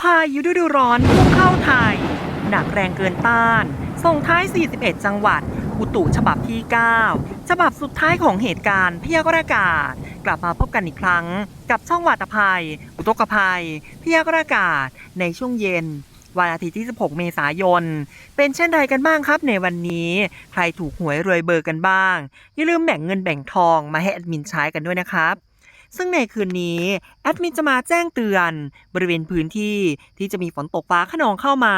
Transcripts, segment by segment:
พายุฤดูร้อนพุ่งเข้าไทย หนักแรงเกินต้าน ส่งท้าย 41 จังหวัด อุตุฉบับที่ 9 ฉบับสุดท้ายของเหตุการณ์พยากรณ์อากาศ กลับมาพบกันอีกครั้ง กับช่องวัตภัย อุทกภัย พยากรณ์อากาศ ในช่วงเย็นวันอาทิตย์ที่ 16 เมษายน เป็นเช่นไรกันบ้างครับในวันนี้ ใครถูกหวยรวยเบอร์กันบ้าง อย่าลืมแบ่งเงินแบ่งทองมาให้แอดมินใช้กันด้วยนะครับ ซึ่งในคืนนี้แอดมินจะมาแจ้งเตือนบริเวณพื้นที่ที่จะมีฝนตกฟ้าขนองเข้ามา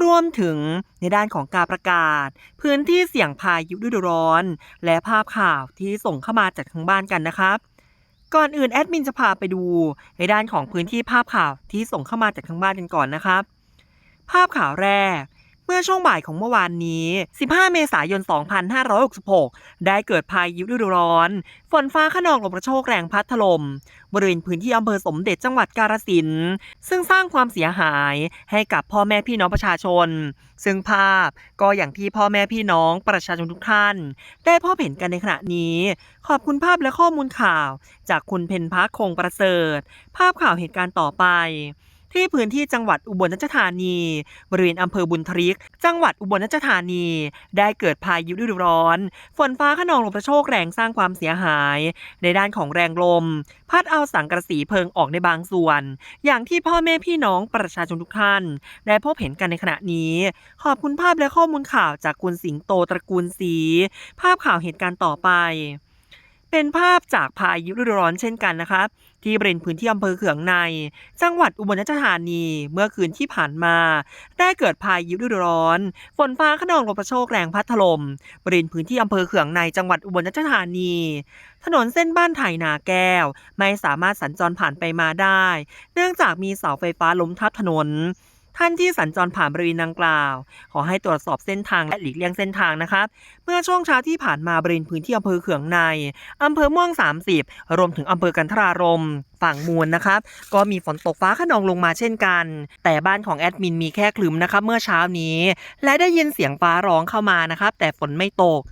รวมถึงในด้านของการประกาศ พื้นที่เสี่ยงพายุฤดูร้อน และภาพข่าวที่ส่งเข้ามาจากทางบ้านกันนะครับก่อนอื่นแอดมินจะพาไปดูในด้านของพื้นที่ภาพข่าวที่ส่งเข้ามาจากทางบ้านกันก่อนนะครับ ภาพข่าวแรก เมื่อช่วงบ่ายของเมื่อวานนี้ 15 เมษายน 2566 ได้เกิดพายุฤดูร้อน ฝนฟ้าขนองลมกระโชกแรงพัดถล่มบริเวณพื้นที่อำเภอสมเด็จจังหวัดกาฬสินธุ์ซึ่งสร้างความเสียหายให้กับพ่อแม่พี่น้องประชาชน ซึ่งภาพก็อย่างที่พ่อแม่พี่น้องประชาชนทุกท่าน ได้พบเห็นกันในขณะนี้ ขอบคุณภาพและข้อมูลข่าว จากคุณเพนพักคงประเสริฐ ภาพข่าวเหตุการณ์ต่อไป ที่พื้นที่จังหวัดอุบลราชธานี บริเวณอำเภอบุญทริก จังหวัดอุบลราชธานี ได้เกิดพายุฤดูร้อน ฝนฟ้าขนองลมกระโชกแรงสร้างความเสียหาย ในด้านของแรงลม พัดเอาสังกระสีเพลิงออกในบางส่วน อย่างที่พ่อแม่พี่น้องประชาชนทุกท่าน ได้พบเห็นกันในขณะนี้ ขอบคุณภาพและข้อมูลข่าวจากคุณสิงโตตระกูลศรีภาพข่าวเหตุการณ์ต่อไป เป็นภาพจากพายุฤดูร้อนเช่นกันนะครับที่บริเวณพื้นที่อำเภอเขืองใน จังหวัดอุบลราชธานีเมื่อคืนที่ผ่านมา ได้เกิดพายุฤดูร้อน ฝนฟ้าขนองลมกระโชกแรงพัดถล่มบริเวณพื้นที่อำเภอเขืองในจังหวัดอุบลราชธานี ถนนเส้นบ้านไถนาแก้ว ไม่สามารถสัญจรผ่านไปมาได้ เนื่องจากมีเสาไฟฟ้าล้มทับถนน ท่านที่สัญจรผ่านบริเวณดังกล่าว ขอให้ตรวจสอบเส้นทางและหลีกเลี่ยงเส้นทางนะครับ เมื่อช่วงเช้าที่ผ่านมาบริเวณพื้นที่อำเภอเขืองในอำเภอม่วง 30 รวมถึงอำเภอกันทรารมฝั่งมูลนะครับ ก็มีฝนตกฟ้าขนองลงมาเช่นกัน แต่บ้านของแอดมินมีแค่คลึมนะครับเมื่อเช้านี้ และได้ยินเสียงฟ้าร้องเข้ามานะครับ แต่ฝนไม่ตก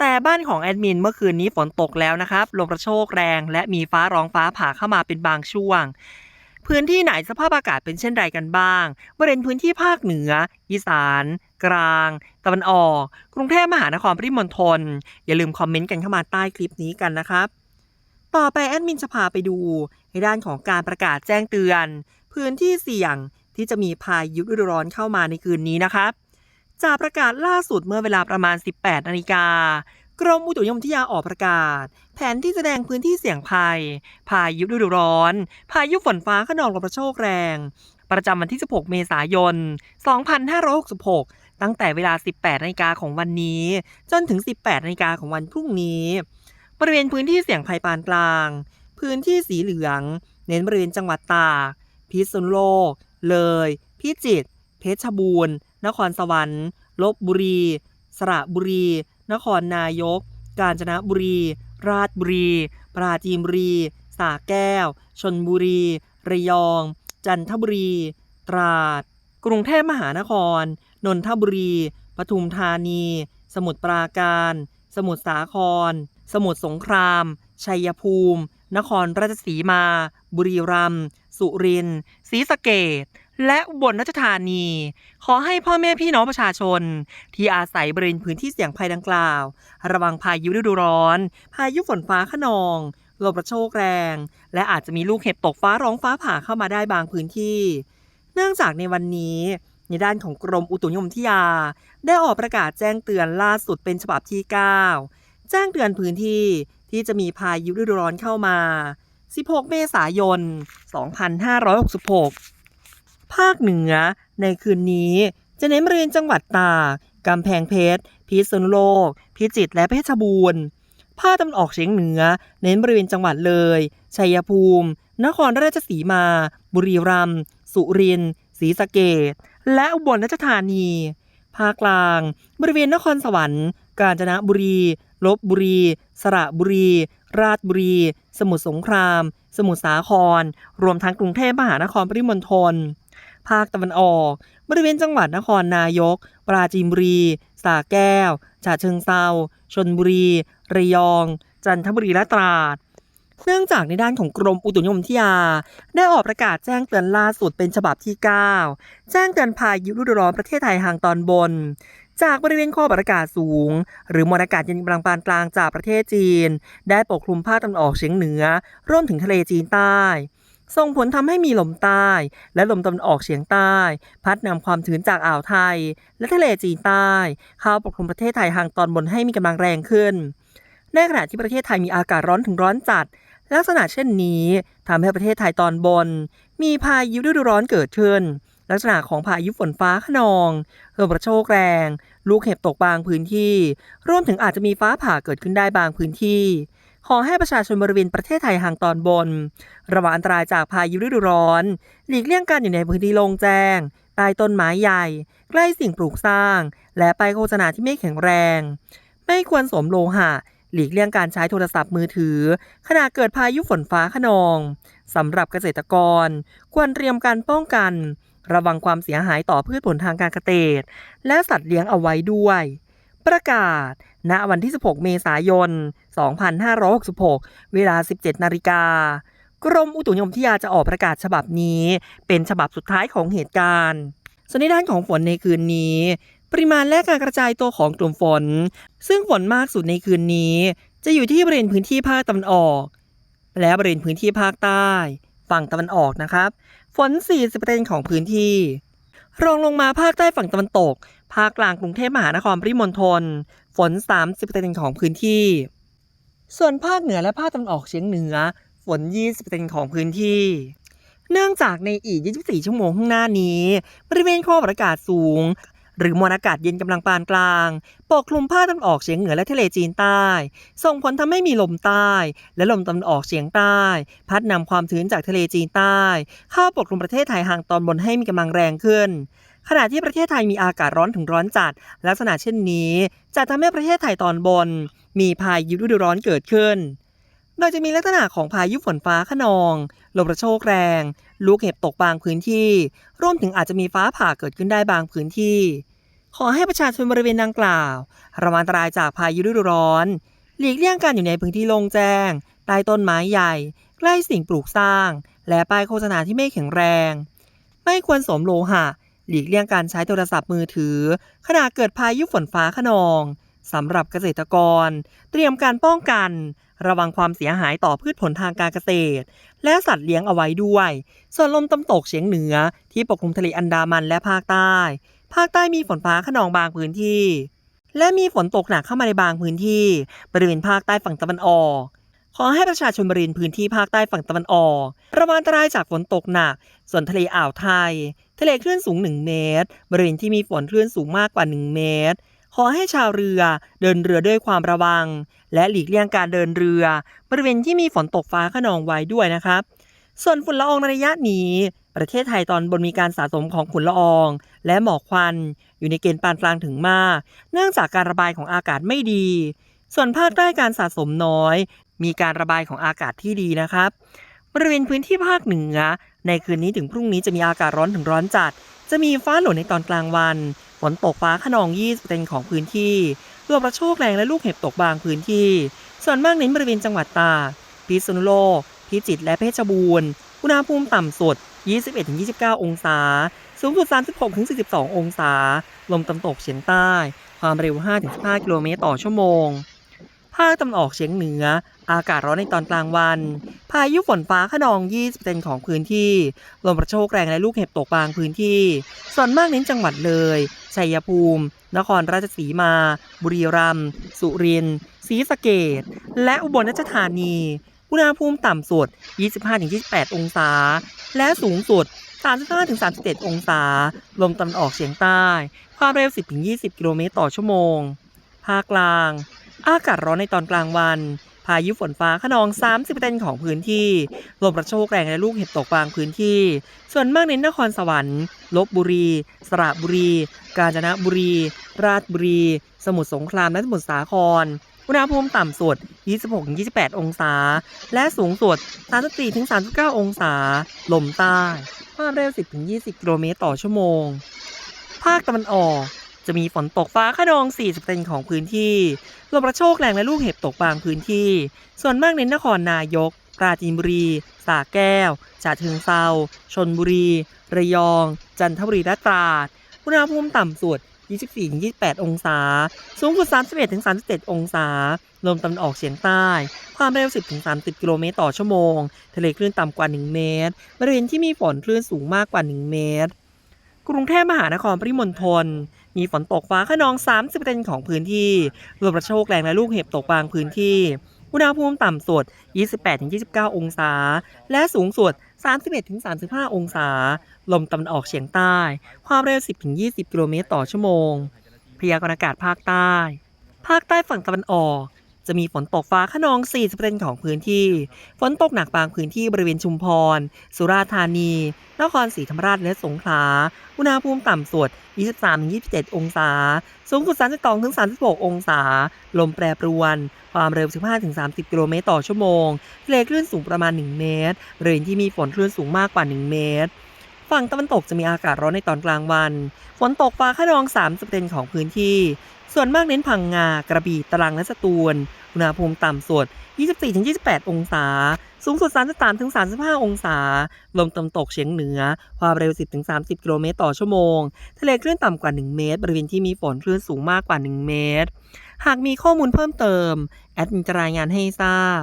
แต่บ้านของแอดมินเมื่อคืนนี้ฝนตกแล้วนะครับ ลมกระโชกแรง และมีฟ้าร้องฟ้าผ่าเข้ามาเป็นบางช่วง พื้นที่ไหนสภาพอากาศเป็นเช่นไรกันบ้าง บริเวณพื้นที่ภาคเหนือ อีสาน กลาง ตะวันออก กรุงเทพมหานครปริมณฑล อย่าลืมคอมเมนต์กันเข้ามาใต้คลิปนี้กันนะครับ ต่อไปแอดมินจะพาไปดู ในด้านของการประกาศแจ้งเตือน พื้นที่เสี่ยงที่จะมีพายุฤดูร้อนเข้ามาในคืนนี้นะครับ จากประกาศล่าสุดเมื่อเวลาประมาณ 18นาฬิกา กรมอุตุนิยมวิทยาออกประกาศ แผนที่แสดงพื้นที่เสี่ยงภัย พายุฤดูร้อน พายุฝนฟ้าขนองลมกระโชกแรง ประจำวันที่ 16 เมษายน 2566 ตั้งแต่เวลา 18นาฬิกาของวันนี้ จนถึง 18นาฬิกาของวันพรุ่งนี้ บริเวณพื้นที่เสี่ยงภัยปานกลาง พื้นที่สีเหลือง เน้นบริเวณจังหวัดตากพิษณุโลก เลย พิจิตรเพชรบูรณ์ นครสวรรค์ลบบุรี สระบุรี นครนายก กาญจนบุรี ราชบุรี ปราจีนบุรีสระแก้ว ชนบุรี ระยอง จันทบุรี ตราด กรุงเทพมหานคร นนทบุรี ปทุมธานี สมุทรปราการ สมุทรสาคร สมุทรสงคราม ชัยภูมิ นครราชสีมา บุรีรัมย์ สุรินทร์ ศรีสะเกษ และอุบลราชธานี ขอให้พ่อแม่พี่น้องประชาชน ที่อาศัยบริเวณพื้นที่เสี่ยงภัยดังกล่าว ระวังพายุฤดูร้อน พายุฝนฟ้าขนองลมกระโชกแรง และอาจจะมีลูกเห็บตกฟ้าร้องฟ้าผ่าเข้ามาได้บางพื้นที่ เนื่องจากในวันนี้ในด้านของกรมอุตุนิยมวิทยา ได้ออกประกาศแจ้งเตือนล่าสุดเป็นฉบับที่ 9 แจ้งเตือนพื้นที่ที่จะมีพายุฤดูร้อนเข้ามา 16 เมษายน 2566 ภาคเหนือ ในคืนนี้จะเน้นบริเวณจังหวัดตากกำแพงเพชร พิษณุโลก พิจิตร และเพชรบูรณ์ ภาคตะวันออกเฉียงเหนือ เน้นบริเวณจังหวัดเลย ชัยภูมิ นครราชสีมา บุรีรัมย์ สุรินทร์ ศรีสะเกษและอุบลราชธานี ภาคกลาง บริเวณนครสวรรค์ กาญจนบุรี ลบบุรี สระบุรี ราชบุรี สมุทรสงคราม สมุทรสาคร รวมทั้งกรุงเทพมหานครปริมณฑล ภาคตะวันออก บริเวณจังหวัดนครนายก ปราจีนบุรีสระแก้ว ฉะเชิงเซาชนบุรี ระยอง จันทบุรีและตราด เนื่องจากในด้านของกรมอุตุนิยมวิทยา ได้ออกประกาศแจ้งเตือนล่าสุดเป็นฉบับที่ 9 แจ้งเตือนพายุฤดูร้อนประเทศไทยทางตอนบนจากบริเวณข้อบอากาศสูง หรือมวลอากาศเย็นกำลังปานกลางจากประเทศจีน ได้ปกคลุมภาคตะวันออกเฉียงเหนือ ร่วมถึงทะเลจีนใต้ ส่งผลทำให้มีลมใต้ และลมตะวันออกเฉียงใต้ พัดนำความชื้นจากอ่าวไทย และทะเลจีนใต้ เข้าปกคลุมประเทศไทยทางตอนบนให้มีกำลังแรงขึ้น ในขณะที่ประเทศไทยมีอากาศร้อนถึงร้อนจัด ลักษณะเช่นนี้ทำให้ประเทศไทยตอนบน มีพายุฤดูร้อนเกิดขึ้น ลักษณะของพายุฝนฟ้าขนองลมกระโชกแรง ลูกเห็บตกบางพื้นที่ รวมถึงอาจจะมีฟ้าผ่าเกิดขึ้นได้บางพื้นที่ ขอให้ประชาชนบริเวณประเทศไทยทางตอนบน ระวังอันตรายจากพายุฤดูร้อน หลีกเลี่ยงการอยู่ในพื้นที่โล่งแจ้งใต้ต้นไม้ใหญ่ ใกล้สิ่งปลูกสร้าง และไปโฆษณาที่ไม่แข็งแรง ไม่ควรสวมโลหะ หลีกเลี่ยงการใช้โทรศัพท์มือถือ ขณะเกิดพายุฝนฟ้าขนองสำหรับเกษตรกร ควรเตรียมการป้องกัน ระวังความเสียหายต่อพืชผลทางการเกษตร และสัตว์เลี้ยงเอาไว้ด้วย ประกาศ ณวันที่ 16 เมษายน 2566 เวลา 17 นาฬิกากรมอุตุนิยมวิทยาจะออกประกาศฉบับนี้ เป็นฉบับสุดท้ายของเหตุการณ์ส่วนในด้านของฝนในคืนนี้ ปริมาณและการกระจายตัวของกลุ่มฝน ซึ่งฝนมากสุดในคืนนี้ จะอยู่ที่บริเวณพื้นที่ภาคตะวันออก และบริเวณพื้นที่ภาคใต้ ฝั่งตะวันออกนะครับ ฝน 40%ของพื้นที่ รองลงมาภาคใต้ฝั่งตะวันตก ภาคกลางกรุงเทพมหานครปริมณฑลฝน 30%ของพื้นที่ ส่วนภาคเหนือและภาคตะวันออกเฉียงเหนือ ฝน 20%ของพื้นที่ เนื่องจากในอีก 24 ชั่วโมงข้างหน้านี้ บริเวณขอบอากาศสูง หรือมวลอากาศเย็นกำลังปานกลางปกคลุมภาคตะวันออกเฉียงเหนือและทะเลจีนใต้ ส่งผลทำให้มีลมใต้ และลมตะวันออกเฉียงใต้ พัดนำความชื้นจากทะเลจีนใต้ เข้าปกคลุมประเทศไทยทางตอนบนให้มีกำลังแรงขึ้น ขณะที่ประเทศไทยมีอากาศร้อนถึงร้อนจัด ลักษณะเช่นนี้ จะทำให้ประเทศไทยตอนบน มีพายุฤดูร้อนเกิดขึ้น โดยจะมีลักษณะของพายุฝนฟ้าขนอง ลมกระโชกแรง ลูกเห็บตกบางพื้นที่ ร่วมถึงอาจจะมีฟ้าผ่าเกิดขึ้นได้บางพื้นที่ ขอให้ประชาชนบริเวณดังกล่าว ระวังอันตรายจากพายุฤดูร้อน หลีกเลี่ยงการอยู่ในพื้นที่โล่งแจ้ง ใต้ต้นไม้ใหญ่ ใกล้สิ่งปลูกสร้าง และป้ายโฆษณาที่ไม่แข็งแรง ไม่ควรสวมโลหะ หลีกเลี่ยงการใช้โทรศัพท์มือถือ ขณะเกิดพายุฝนฟ้าขนองสำหรับเกษตรกร เตรียมการป้องกัน ระวังความเสียหายต่อพืชผลทางการเกษตร และสัตว์เลี้ยงเอาไว้ด้วย ส่วนลมตะวันตกเฉียงเหนือ ที่ปกคลุมทะเลอันดามันและภาคใต้ ภาคใต้มีฝนฟ้าขนองบางพื้นที่ และมีฝนตกหนักเข้ามาในบางพื้นที่ บริเวณภาคใต้ฝั่งตะวันออก ขอให้ประชาชนบริเวณพื้นที่ภาคใต้ฝั่งตะวันออก ระวังอันตรายจากฝนตกหนัก ส่วนทะเลอ่าวไทย ทะเลคลื่นสูง 1 เมตร บริเวณที่มีฝนคลื่นสูงมากกว่า 1 เมตร ขอให้ชาวเรือเดินเรือด้วยความระวัง และหลีกเลี่ยงการเดินเรือ บริเวณที่มีฝนตกฟ้าขนองไว้ด้วยนะครับ ส่วนฝุ่นละอองในระยะนี้ประเทศไทยตอนบนมีการสะสมของฝุ่นละออง และหมอกควัน อยู่ในเกณฑ์ปานกลางถึงมาก เนื่องจากการระบายของอากาศไม่ดี ส่วนภาคใต้การสะสมน้อย มีการระบายของอากาศที่ดีนะครับ บริเวณพื้นที่ภาคเหนือ ในคืนนี้ถึงพรุ่งนี้จะมีอากาศร้อนถึงร้อนจัด จะมีฟ้าหล่นในตอนกลางวัน ฝนตกฟ้าขนอง 20%ของพื้นที่ลมกระโชกแรงและลูกเห็บตกบางพื้นที่ ส่วนมากเน้นบริเวณจังหวัดตากพิษณุโลก พิจิตรและเพชรบูรณ์ อุณหภูมิต่ำสุด 21-29 องศา สูงสุด 36-42 องศา ลมตะวันตกเฉียงใต้ ความเร็ว 5-15 กิโลเมตรต่อชั่วโมง ภาคตะวันออกเฉียงเหนือ อากาศร้อนในตอนกลางวัน พายุฝนฟ้าขนอง 20%ของพื้นที่ ลมกระโชกแรงและลูกเห็บตกบางพื้นที่ ส่วนมากเน้นจังหวัดเลย ชัยภูมิ นครราชสีมา บุรีรัมย์ สุรินทร์ ศรีสะเกษและอุบลราชธานี อุณหภูมิต่ำสุด 25-28 องศา และสูงสุด 35-37 องศา ลมตะวันออกเฉียงใต้ ความเร็ว 10-20 กิโลเมตรต่อชั่วโมง ภาคกลาง อากาศร้อนในตอนกลางวัน พายุฝนฟ้าขนอง 30%ของพื้นที่ ลมกระโชกแรงและลูกเห็บตกบางพื้นที่ ส่วนมากเน้นนครสวรรค์ ลบบุรี สระบุรี กาญจนบุรี ราชบุรี สมุทรสงคราม และสมุทรสาคร อุณหภูมิต่ำสุด 26-28 องศา และสูงสุด 34-39 องศา ลมใต้ ความเร็ว 10-20 กิโลเมตรต่อชั่วโมง ภาคตะวันออก จะมีฝนตกฟ้าขนอง 40%ของพื้นที่ลมกระโชกแรงและลูกเห็บตกบางพื้นที่ ส่วนมากเน้นครนายก ปราจีนบุรีสระแก้วฉะเชิงเซาชนบุรี ระยอง จันทบุรีและตราดอุณหภูมิต่ำสุด 24-28 องศา สูงสุด 31-37 องศา ลมตะวันออกเฉียงใต้ ความเร็ว 10-30 กิโลเมตรต่อชั่วโมง ทะเลคลื่นต่ำกว่า 1 เมตร บริเวณที่มีฝนคลื่นสูงมากกว่า 1 เมตร กรุงเทพมหานครปริมณฑล มีฝนตกฟ้าขนอง 30%ของพื้นที่ลมกระโชกแรงและลูกเห็บตกบางพื้นที่อุณหภูมิต่ำสุด 28-29 องศา และสูงสุด 31-35 องศา ลมตะวันออกเฉียงใต้ ความเร็ว 10-20 กิโลเมตรต่อชั่วโมง พยากรณ์อากาศภาคใต้ ภาคใต้ฝั่งตะวันออก จะมีฝนตกฟ้าขนอง 40%ของพื้นที่ ฝนตกหนักบางพื้นที่บริเวณชุมพร สุราษฎร์ธานี นครศรีธรรมราชและสงขลา อุณหภูมิต่ำสุด 23-27 องศา สูงสุด 32-36 องศา ลมแปรปรวน ความเร็ว 15-30 กิโลเมตรต่อชั่วโมงทะเลคลื่นสูงประมาณ 1 เมตรบริเวณที่มีฝนคลื่นสูงมากกว่า 1 เมตร ฝั่งตะวันตกจะมีอากาศร้อนในตอนกลางวัน ฝนตกฟ้าขนอง30%ของพื้นที่ ส่วนมากเน้นพังงา กระบี่ ตรัง และสตูล อุณหภูมิต่ำสุด 24-28 องศา สูงสุด 33-35 องศา ลมตะวันตกเฉียงเหนือ ความเร็ว 10-30 กิโลเมตรต่อชั่วโมง ทะเลคลื่นต่ำกว่า 1 เมตร บริเวณที่มีฝนคลื่นสูงมากกว่า 1 เมตร หากมีข้อมูลเพิ่มเติม แอดมินจะรายงานให้ทราบ